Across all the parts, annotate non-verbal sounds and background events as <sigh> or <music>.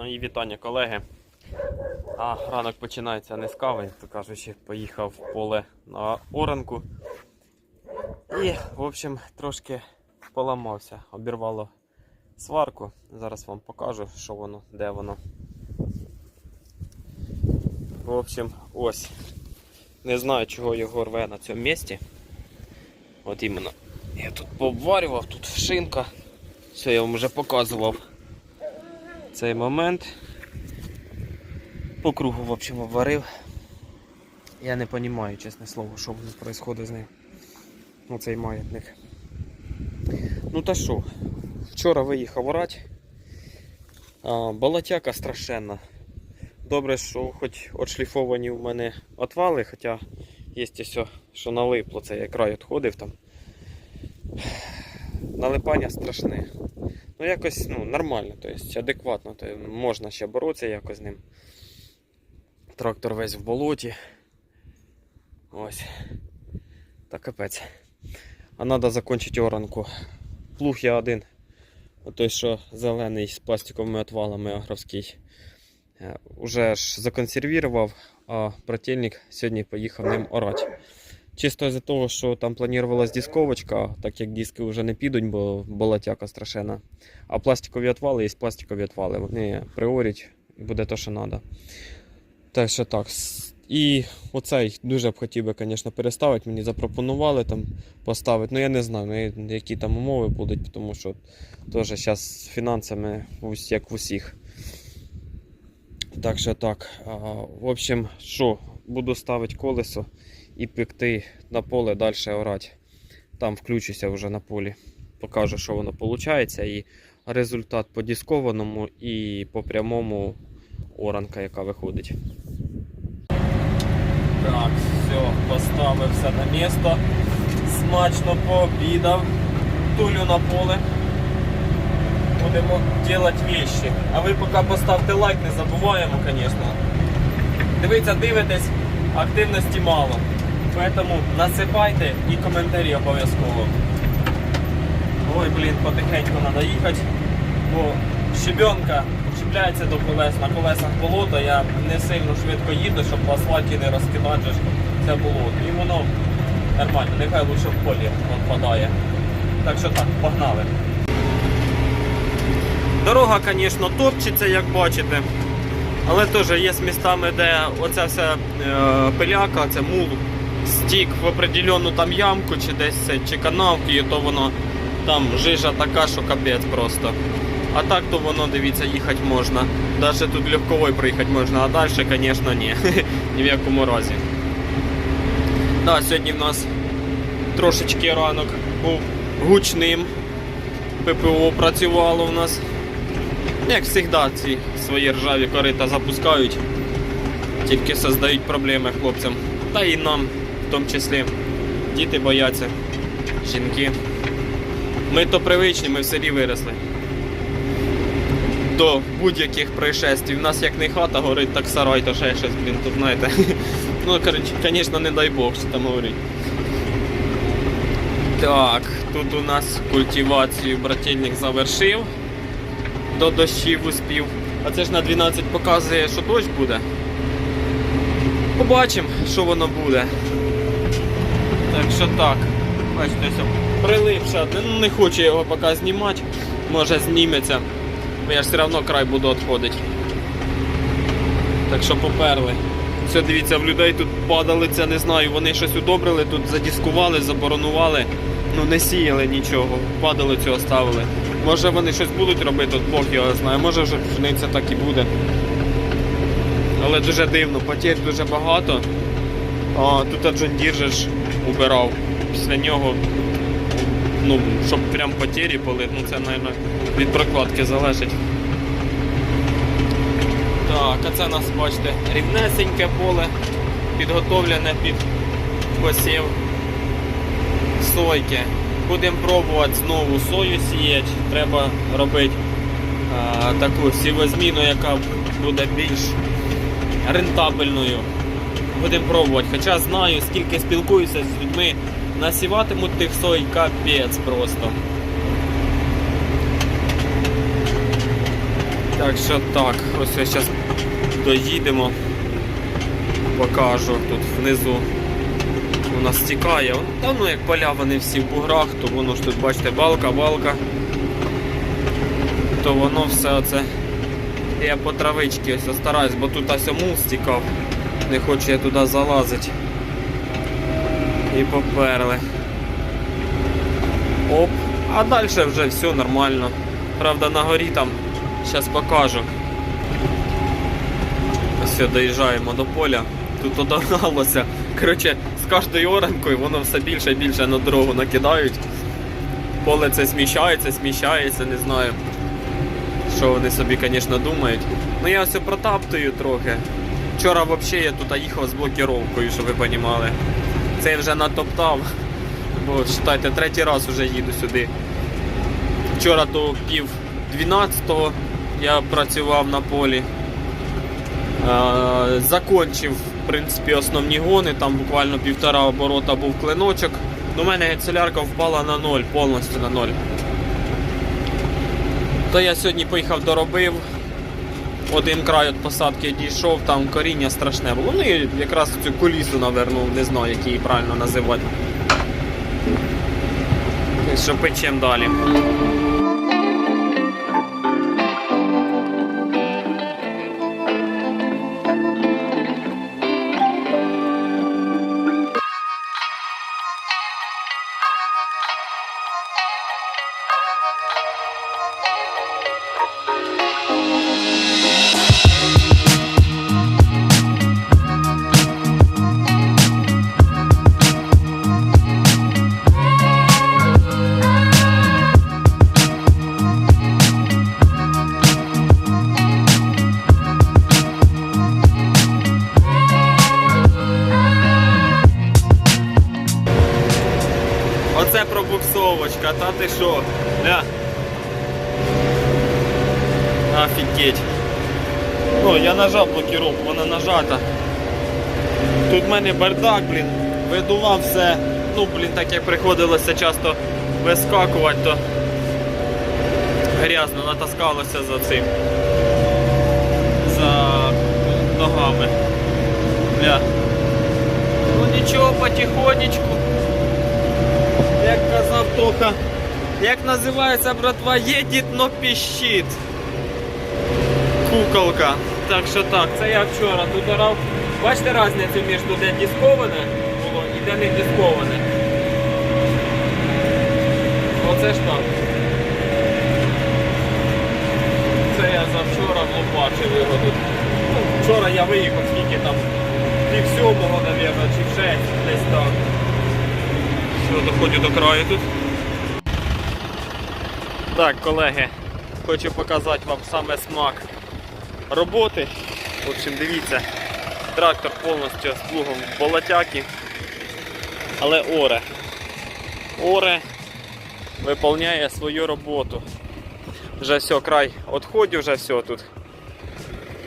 Мої вітання, колеги. А ранок починається не з кави, то кажучи, поїхав в поле на оранку. І, в общем, трошки поламався, обірвало сварку. Зараз вам покажу, що воно, де воно. В общем, ось. Не знаю, чого його рве на цьому місці. От іменно. Я тут пообварював, тут шинка. Все, я вам вже показував цей момент. По кругу, в общем, обварив. Я не розумію, чесне слово, що відбувається з ним. Оцей маятник. Ну та що, вчора виїхав орати. А, Балатяка страшенна. Добре, що хоч отшліфовані в мене отвали, хоча є все, що налипло, це я край відходив там. Налипання страшне. Ну, якось ну, нормально, тобто адекватно. То можна ще боротися якось з ним. Трактор весь в болоті. Ось. Та капець. А треба закінчити оранку. Плуг я один. Той, що зелений з пластиковими отвалами агровський. е, Уже ж законсервував, а брательник сьогодні поїхав ним орати. Чисто із-за того, що там планувалась дисковочка, так як диски вже не підуть, бо болотяка страшена. А пластикові отвали є пластикові отвали. Вони приорять і буде те, що треба. Так що так. І оцей дуже б хотів би, звісно, переставити. Мені запропонували там поставити. Ну я не знаю, ну, які там умови будуть, тому що теж зараз з фінансами як в усіх. Так що так. В общем, що, буду ставити колесо і пекти на поле далі орати. Там включуся вже на полі. Покажу, що воно виходить. І результат по дискованому і по прямому оранка, яка виходить. Так, все, поставив все на місто. Смачно пообідав. Тулю на поле. Будемо робити вещи. А ви поки поставте лайк, не забуваємо, звісно. Дивіться, дивитесь, активності мало. Поэтому насипайте і коментарі обов'язково. Ой, блін, потихеньку треба їхати, бо щебенка чіпляється до колес, на колесах болото, я не сильно швидко їду, щоб по асфальті не розкидати це болото. І воно нормально, нехай лучше в полі відпадає. Так що так, погнали. Дорога, звісно, топчеться, як бачите. Але теж є містами, де оця вся е, пиляка, це мул стік в определенну там ямку чи десь це, чи канавку, і то воно там жижа така, що капець просто. А так то воно, дивіться, їхати можна. Навіть тут легковою приїхати можна, а далі, звісно, ні. <laughs> Ні в якому разі. Да, сьогодні в нас трошечки ранок був гучним. ППО працювало у нас. Як завжди, ці свої ржаві корита запускають, тільки создають проблеми хлопцям. Та і нам, в тому числі. Діти бояться, жінки. Ми то привичні, ми в селі виросли. До будь-яких происшествий. У нас як не хата горить, так сарай, то ще щось, блін, тут знаєте. <laughs> Ну, коротше, звісно, не дай Бог, що там говорить. Так, тут у нас культивацію брательник завершив до дощів успів. А це ж на 12 показує, що дощ буде. Побачимо, що воно буде. Так що так. Бачите. Ну, не хочу його поки знімати. Може зніметься. Бо я ж все одно край буду відходити. Так що поперли. Все, дивіться, в людей тут падали це, не знаю, вони щось удобрили, тут задіскували, заборонували, ну не сіяли нічого, падали цього ставили. Може вони щось будуть робити, от Бог його знає, може вже пшениця так і буде. Але дуже дивно, потерь дуже багато. А, тут Джон Дір же ж убирав. Після нього, ну, щоб прям потері були, ну це, мабуть, від прокладки залежить. Так, а це у нас, бачите, рівнесеньке поле, підготовлене під посів сойки. Будемо пробувати знову сою сіяти. Треба робити а, таку сівозміну, яка буде більш рентабельною. Будемо пробувати. Хоча знаю, скільки спілкуюся з людьми, насіватимуть тих сой капець просто. Так що так, ось зараз доїдемо, покажу тут внизу. У нас стікає. Та ну як поля вони всі в буграх, то воно ж тут, бачите, балка, балка. То воно все оце. Я по травичці ось стараюсь, бо тут ось мул стікав. Не хочу я туди залазити. І поперли. Оп. А далі вже все нормально. Правда на горі там, зараз покажу. Все, доїжджаємо до поля. Тут одогналося. Коротше, з кожною оранкою воно все більше і більше на дорогу накидають. Поле це сміщається, сміщається, не знаю. Що вони собі, звісно, думають. Ну я все протаптую трохи. Вчора взагалі я тут їхав з блокіровкою, щоб ви розуміли. Це я вже натоптав. <laughs> Бо вважайте, третій раз вже їду сюди. Вчора до пів 12-го я працював на полі. Закончив, в принципі, основні гони, там буквально півтора оборота був клиночок. У мене солярка впала на ноль, повністю на ноль. То я сьогодні поїхав доробив. Один край від посадки дійшов, там коріння страшне було. Ну і якраз цю колісу навернув, не знаю, як її правильно називати. Що печем далі. Я блокіровку, вона нажата. Тут в мене бардак, блін, видував все. Ну, блін, так як приходилося часто вискакувати, то грязно натаскалося за цим. За ногами. Бля. Ну нічого, потихонечку. Як казав Тоха, як називається братва, єдіть, но піщить. Куколка. Так що так, це я вчора тут орав. Бачите різницю між де дисковане було і де не дисковане. Оце ж так. Це я завчора влупачив його тут. Ну, Вчора я виїхав, скільки там пів сьомого, мабуть, чи в шесть, десь так. Все, доходжу до краю тут. Так, колеги, хочу показати вам саме смак роботи. В общем, дивіться, трактор повністю з плугом болотяки, але оре. Оре виповняє свою роботу. Вже все, край відходів, вже все тут.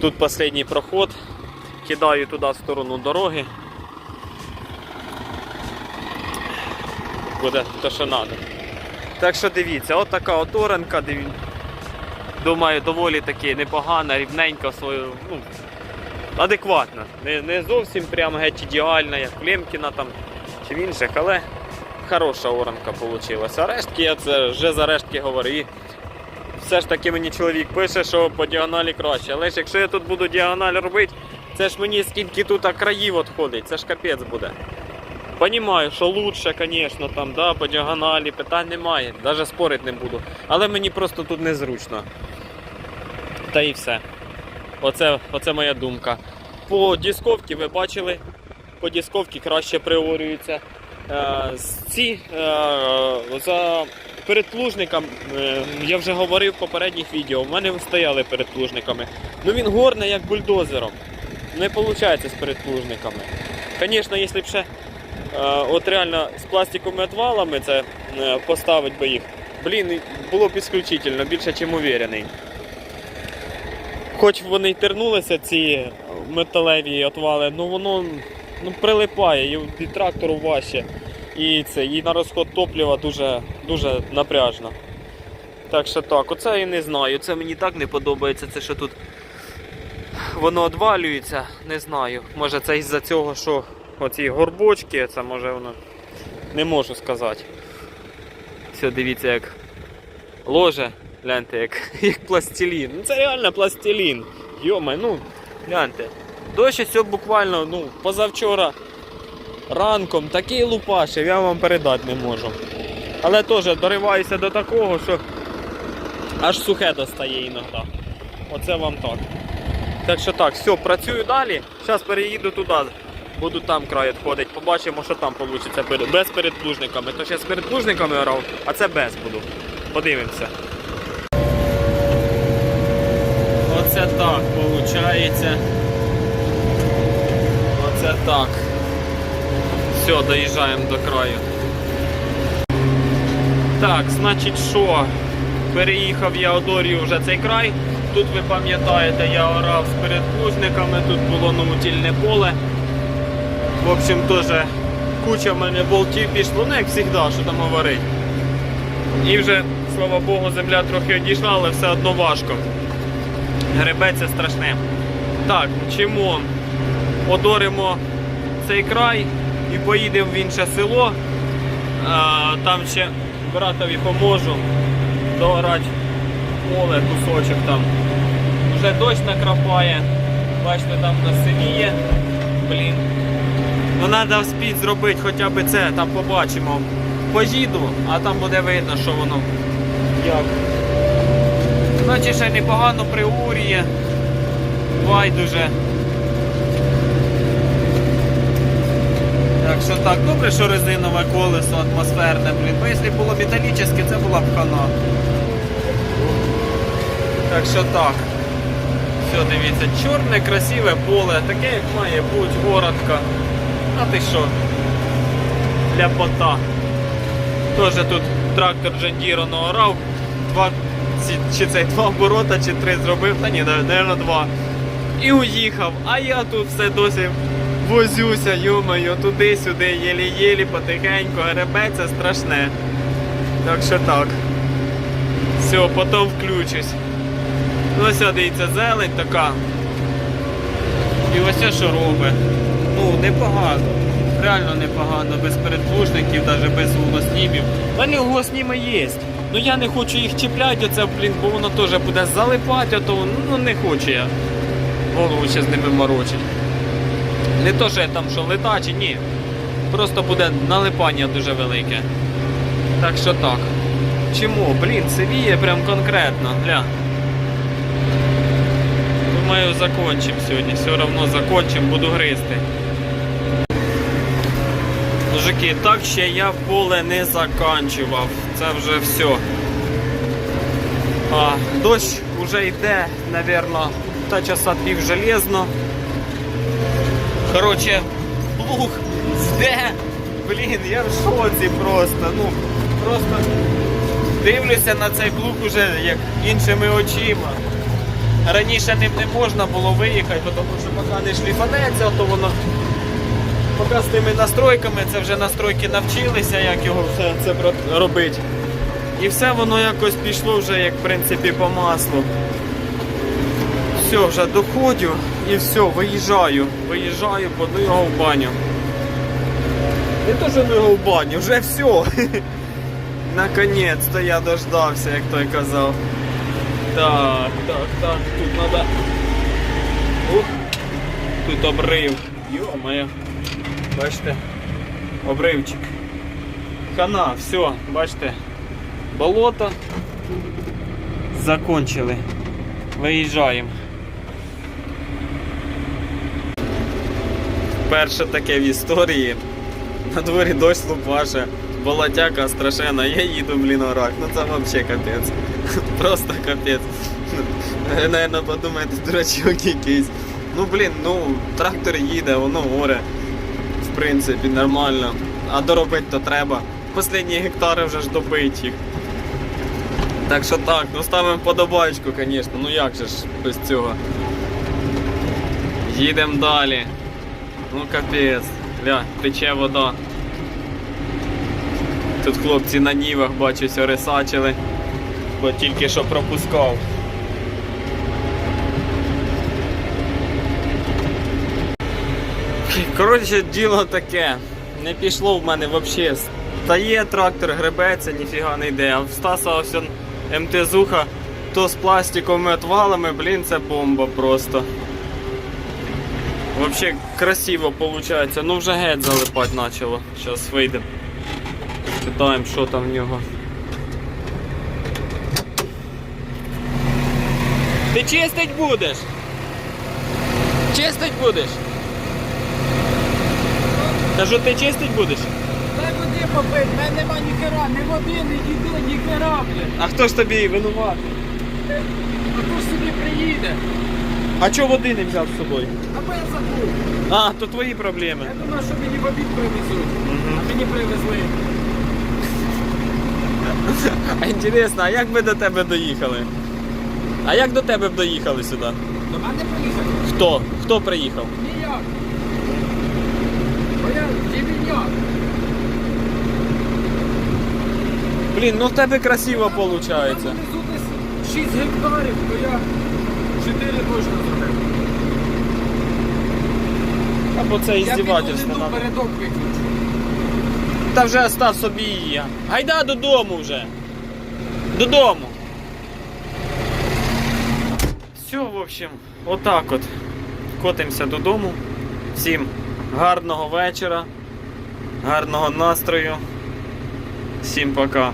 Тут останній проход. Кидаю туди в сторону дороги. буде те, що треба. Так що дивіться, от така от оранка, диві- думаю, доволі таки непогана, рівненька, свою, ну, адекватна. Не, не зовсім прямо геть ідеальна, як Клемкіна там чи в інших, але хороша оранка вийшла. А рештки, я це вже за рештки говорю. Все ж таки мені чоловік пише, що по діагоналі краще. Але ж якщо я тут буду діагональ робити, це ж мені скільки тут країв відходить, це ж капець буде. Понімаю, що лучше, звісно, там, да, по діагоналі, питань немає, навіть спорити не буду. Але мені просто тут незручно. Та і все. Оце, оце моя думка. По дисковці ви бачили, по дисковці краще приорюються. Е, ці, е, за передплужником, е, я вже говорив в попередніх відео, в мене стояли передплужниками. Ну він горне як бульдозером. Не виходить з передплужниками. Звісно, якщо б ще от реально з пластиковими отвалами це е, поставити би їх. Блін, було б ісключительно, більше чим уверений. Хоч вони й тернулися, ці металеві отвали, ну воно ну, прилипає, і від трактору важче. І це, і на розход топлива дуже, дуже напряжно. Так що так, оце я не знаю. Це мені так не подобається, це що тут воно одвалюється, не знаю. Може це із-за цього, що оці горбочки, це може воно. Не можу сказати. Все, дивіться, як ложе, гляньте, як, <laughs> як пластилін. Ну це реально пластилін. Йома, ну, гляньте. Дощ ось буквально ну, позавчора ранком такий лупашив, я вам передати не можу. Але теж дориваюся до такого, що аж сухе достає іноді. Оце вам так. Так що так, все, працюю далі. Зараз переїду туди. Буду там край відходити, побачимо, що там вийде. Без передплужниками. То ще з передплужниками орав, а це без буду. Подивимося. Оце так виходить. Оце так. Все, доїжджаємо до краю. Так, значить що? Переїхав я одорію вже цей край. Тут ви пам'ятаєте, я орав з передплужниками, тут було наутільне поле. В общем, теж куча в мене болтів пішло, ну як завжди, що там говорить. І вже, слава Богу, земля трохи одійшла, але все одно важко. Гребеться страшне. Так, чому? Одоримо цей край і поїдемо в інше село. А, там ще братові поможу доорати поле, кусочок там. Вже дощ накрапає. Бачите, там на синіє. Блін. Ну треба вспіть зробити хоча б це, там побачимо. Поїду, а там буде видно, що воно як. Наче ще непогано приуріє. Байдуже. Так що так, добре, що резинове колесо атмосферне, блін. Бо якщо було металічне, це була б хана. Так що так. Все, дивіться, чорне, красиве поле, таке як має бути, городка. А ти що? Ляпота. Теж тут трактор Джандіро наорав. Два, чи, це два оборота, чи три зробив, та ні, напевно, два. І уїхав. А я тут все досі возюся, юмою, туди-сюди, єлі-єлі, потихеньку, гребеться страшне. Так що так. Все, потім включусь. Ну ось дивіться, зелень така. І ось що робить. Ну, непогано. Реально непогано, без передплужників, навіть без углоснімів. У мене углосніми є. Ну я не хочу їх чіпляти, оце, блін, бо воно теж буде залипати, а то ну не хочу я. Голову ще з ними морочить. Не то, що я там що летачі, ні. Просто буде налипання дуже велике. Так що так. Чому? Блін, сивіє прям конкретно. Гля. Думаю, закончим сьогодні. Все одно закончим, буду гризти. Мужики, так ще я поле не заканчував. Це вже все. А, дощ вже йде, напевно, та часа пів железно. Коротше, плуг зде. Блін, я в шоці просто. Ну, просто дивлюся на цей плуг уже як іншими очима. Раніше ним не можна було виїхати, тому що поки не шліфанеться, то воно поки з тими настройками, це вже настройки навчилися, як його все це робити. І все воно якось пішло вже, як в принципі, по маслу. Все, вже доходжу і все, виїжджаю. Виїжджаю, поду його в баню. Не то, що його в баню, вже все. <laughs> Наконець-то я дождався, як той казав. Так, так, так, тут треба. Ух, тут обрив. Йо-моє. Бачите? Обривчик. Хана, все, бачите. Болото. Закончили. Виїжджаємо. Перше таке в історії. На дворі дощ лупаше, болотяка страшена, я їду, блін, орак. Ну це взагалі капець. <laughs> Просто капець. Ви, Наверно, подумаєте, дурачок якийсь. Ну блін, ну трактор їде, воно горе. Принципі, нормально. А доробити то треба. Последні гектари вже ж добить їх. Так що так, ну ставимо подобачку, звісно. Ну як же ж без цього. Їдемо далі. Ну капець. Ля, тече вода. Тут хлопці на нівах, бачу, рисачили. бо тільки що пропускав. Коротше, діло таке. Не пішло в мене взагалі. Стає трактор, гребеться, ніфіга не йде. А в Стаса ось он МТЗуха, то з пластиковими отвалами, блін, це бомба просто. Вообще красиво виходить. Ну вже геть залипати почало. Зараз вийдемо. Питаємо, що там в нього. Ти чистить будеш? Чистить будеш? Кажу, ти чистить будеш? Дай води попить, в мене нема ні хера, ні води, ні їди, ні хера, блін. А хто ж тобі винуватий? А хто ж собі приїде? А чого води не взяв з собою? Або я забув. А, то твої проблеми. Я думав, що мені в обід привезуть. А мені привезли. А <laughs> інтересно, а як би до тебе доїхали? А як до тебе б доїхали сюди? До мене приїхали? Хто? Хто приїхав? Ніяк. Бо я дівіньяк. Блін, ну в тебе красиво виходить. 6 гектарів, то я 4 точно зробив. Або це Я піду іздівательство не надо. передок виключу. Та вже став собі її. Гайда додому вже. Додому. Все, в общем, отак от. Котимося додому. Всім гарного вечора, гарного настрою. Всім пока.